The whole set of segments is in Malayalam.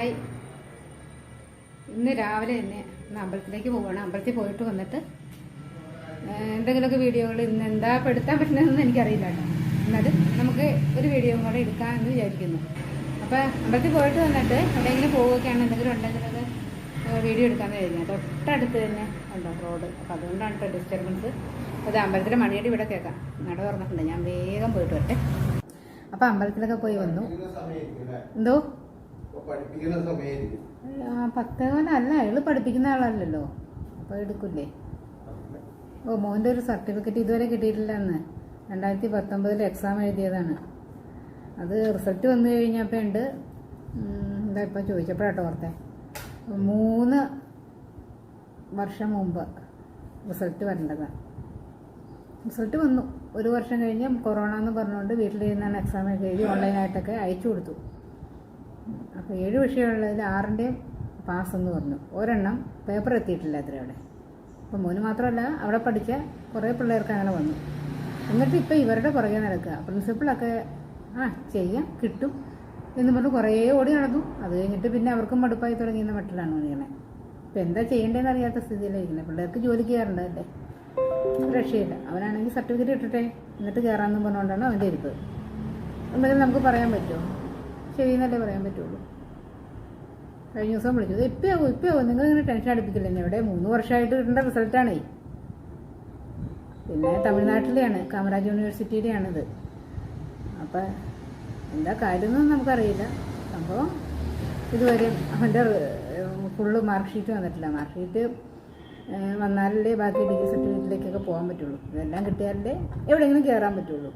ഹായ്. ഇന്ന് രാവിലെ തന്നെ ഇന്ന് അമ്പലത്തിലേക്ക് പോവുകയാണ് അമ്പലത്തിൽ പോയിട്ട് വന്നിട്ട് എന്തെങ്കിലുമൊക്കെ വീഡിയോകൾ ഇന്ന് എന്താ പെടുത്താൻ പറ്റുന്നതെന്ന് എനിക്കറിയില്ല കേട്ടോ. എന്നാലും നമുക്ക് ഒരു വീഡിയോ കൂടെ എടുക്കാമെന്ന് വിചാരിക്കുന്നു. അപ്പോൾ അമ്പലത്തിൽ പോയിട്ട് വന്നിട്ട് എവിടെയെങ്കിലും പോവുകയൊക്കെയാണ് എന്തെങ്കിലും ഉണ്ടെങ്കിലൊക്കെ വീഡിയോ എടുക്കാമെന്ന് കഴിഞ്ഞാൽ തൊട്ടടുത്ത് തന്നെ ഉണ്ടോ റോഡ്? അപ്പോൾ അതുകൊണ്ടാണ് കേട്ടോ ഡിസ്റ്റർബൻസ് അത് അമ്പലത്തിലെ മണിയടി ഇവിടെ കേൾക്കാം. നട തുറന്നിട്ടുണ്ട്. ഞാൻ വേഗം പോയിട്ട് വരട്ടെ. അപ്പോൾ അമ്പലത്തിലൊക്കെ പോയി വന്നു. എന്തോ? പഠിപ്പിക്കുന്ന സമയം അല്ല അയാൾ പഠിപ്പിക്കുന്ന ആളല്ലല്ലോ. അപ്പൊ എടുക്കില്ലേ? ഓ മോന്റെ ഒരു സർട്ടിഫിക്കറ്റ് ഇതുവരെ കിട്ടിയിട്ടില്ല എന്ന് രണ്ടായിരത്തി പത്തൊമ്പതിൽ എക്സാം എഴുതിയതാണ്. അത് റിസൾട്ട് വന്നു കഴിഞ്ഞപ്പോൾ ഉണ്ട്. എന്താ ഇപ്പം ചോദിച്ചപ്പോഴാട്ടോ ഓർത്തെ. മൂന്ന് വർഷം മുമ്പ് റിസൾട്ട് വരേണ്ടതാണ് റിസൾട്ട് വന്നു. ഒരു വർഷം കഴിഞ്ഞ് കൊറോണ എന്ന് പറഞ്ഞുകൊണ്ട് വീട്ടിലിരുന്നാണ് എക്സാം എഴുതി ഓൺലൈനായിട്ടൊക്കെ അയച്ചു കൊടുത്തു. അപ്പോൾ ഏഴ് വിഷയമുള്ളതിൽ ആറിന്റെയും പാസ് എന്ന് പറഞ്ഞു. ഒരെണ്ണം പേപ്പർ എത്തിയിട്ടില്ല അത്ര അവിടെ. അപ്പോൾ മോന് മാത്രമല്ല അവിടെ പഠിച്ച കുറേ പിള്ളേർക്ക് അങ്ങനെ വന്നു. എന്നിട്ട് ഇപ്പോൾ ഇവരുടെ പുറകെ നടക്കുക. പ്രിൻസിപ്പളൊക്കെ ആ ചെയ്യാം കിട്ടും എന്ന് പറഞ്ഞ് കുറേ ഓടി നടന്നു. അത് കഴിഞ്ഞിട്ട് പിന്നെ അവർക്കും മടുപ്പായി തുടങ്ങിയെന്ന മട്ടിലാണ് ഇങ്ങനെ ഇപ്പം എന്താ ചെയ്യേണ്ടതെന്ന് അറിയാത്ത സ്ഥിതിയിലായിരിക്കുന്നത് പിള്ളേർക്ക് ജോലിക്ക് കയറേണ്ടതല്ലേ രക്ഷയില്ല. അവനാണെങ്കിൽ സർട്ടിഫിക്കറ്റ് ഇട്ടിട്ടെ എന്നിട്ട് കയറാമെന്ന് പറഞ്ഞുകൊണ്ടാണ് അവന്റെ ഇരിപ്പ്. എന്തെങ്കിലും നമുക്ക് പറയാൻ പറ്റുമോ? ശരിയെന്നല്ലേ പറയാൻ പറ്റുള്ളൂ. കഴിഞ്ഞ ദിവസം വിളിച്ചത് ഇപ്പയാവും ഇപ്പയാവും നിങ്ങൾ ഇങ്ങനെ ടെൻഷൻ അടുപ്പിക്കില്ല എന്നെ? ഇവിടെ മൂന്ന് വർഷമായിട്ട് കിട്ടേണ്ട റിസൾട്ടാണേ. പിന്നെ തമിഴ്നാട്ടിലെയാണ് കാമരാജ് യൂണിവേഴ്സിറ്റിയിലെയാണിത് അപ്പം എന്താ കാര്യമൊന്നും നമുക്കറിയില്ല. സംഭവം ഇതുവരെ അവന്റെ ഫുള്ള് മാർക്ക് ഷീറ്റ് വന്നിട്ടില്ല. മാർക്ക് ഷീറ്റ് വന്നാലല്ലേ ബാക്കി ഡിഗ്രി സർട്ടിഫിക്കറ്റിലേക്കൊക്കെ പോകാൻ പറ്റുള്ളൂ. ഇതെല്ലാം കിട്ടിയാലേ എവിടെയെങ്കിലും കയറാൻ പറ്റുള്ളൂ.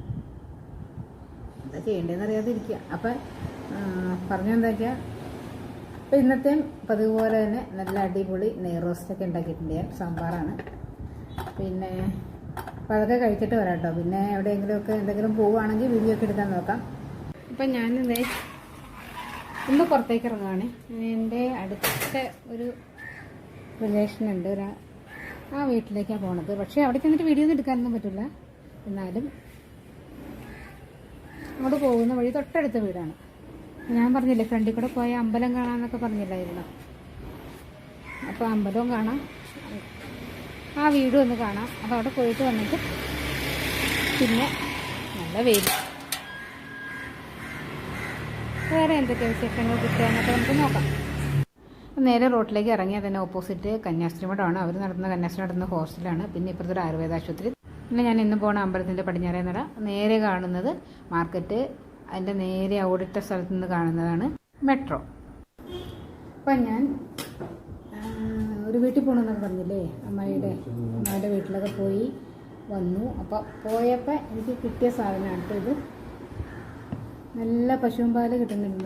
എന്താ ചെയ്യേണ്ടതെന്ന് അറിയാതിരിക്കുക. അപ്പം പറഞ്ഞെന്താ വെച്ചാൽ അപ്പം ഇന്നത്തെയും പതിവ് തന്നെ നല്ല അടിപൊളി നെയ് റോസ്റ്റൊക്കെ ഉണ്ടാക്കിയിട്ടുണ്ട് ഞാൻ. സാമ്പാറാണ്. പിന്നെ അപ്പം അതൊക്കെ കഴിച്ചിട്ട് വരാം കേട്ടോ. പിന്നെ എവിടെയെങ്കിലുമൊക്കെ എന്തെങ്കിലും പോവുകയാണെങ്കിൽ വീഡിയോ ഒക്കെ എടുക്കാൻ നോക്കാം. അപ്പം ഞാനിത് ഇന്ന് പുറത്തേക്ക് ഇറങ്ങുകയാണ് എന്റെ അടുത്ത ഒരു റിലേഷൻ ഉണ്ട്. ഒരു ആ വീട്ടിലേക്കാണ് പോണത്. പക്ഷേ അവിടെ ചെന്നിട്ട് വീഡിയോ ഒന്നും എടുക്കാനൊന്നും പറ്റില്ല. എന്നാലും അങ്ങോട്ട് പോകുന്ന വഴി തൊട്ടടുത്ത വീടാണ്. ഞാൻ പറഞ്ഞില്ലേ ഫ്രണ്ടിൽ കൂടെ പോയ അമ്പലം കാണാമെന്നൊക്കെ പറഞ്ഞില്ലായിരുന്നു? അപ്പോൾ അമ്പലവും കാണാം. ആ വീടും ഒന്ന് കാണാം. അപ്പോൾ അവിടെ പോയിട്ട് വന്നിട്ട് പിന്നെ നല്ല വെയിൽ വേറെ എന്തൊക്കെ വിശേഷങ്ങൾ കിട്ടുകയെന്നൊക്കെ നമുക്ക് നോക്കാം. നേരെ റോട്ടിലേക്ക് ഇറങ്ങിയാൽ തന്നെ ഓപ്പോസിറ്റ് കന്യാസ്ത്രീ മഠമാണ്. അവർ നടത്തുന്ന കന്യാസ്ത്രീ നടത്തുന്ന ഹോസ്റ്റലാണ് പിന്നെ ഇപ്പുറത്തൊരു ആയുർവേദ ആശുപത്രി. പിന്നെ ഞാൻ ഇന്ന് പോണ അമ്പലത്തിന്റെ പടിഞ്ഞാറേ നട. നേരെ കാണുന്നത് മാർക്കറ്റ്. അതിന്റെ നേരെ ഓടിട്ട സ്ഥലത്ത് നിന്ന് കാണുന്നതാണ് മെട്രോ. അപ്പം ഞാൻ ഒരു വീട്ടിൽ പോകണമെന്നൊക്കെ പറഞ്ഞില്ലേ? അമ്മായിയുടെ അമ്മായിയുടെ വീട്ടിലൊക്കെ പോയി വന്നു. അപ്പോൾ പോയപ്പോൾ എനിക്ക് കിട്ടിയ സാധനമാണ്. കേട്ടോ ഇത് നല്ല പശുവും പാൽ കിട്ടുന്നുണ്ട്.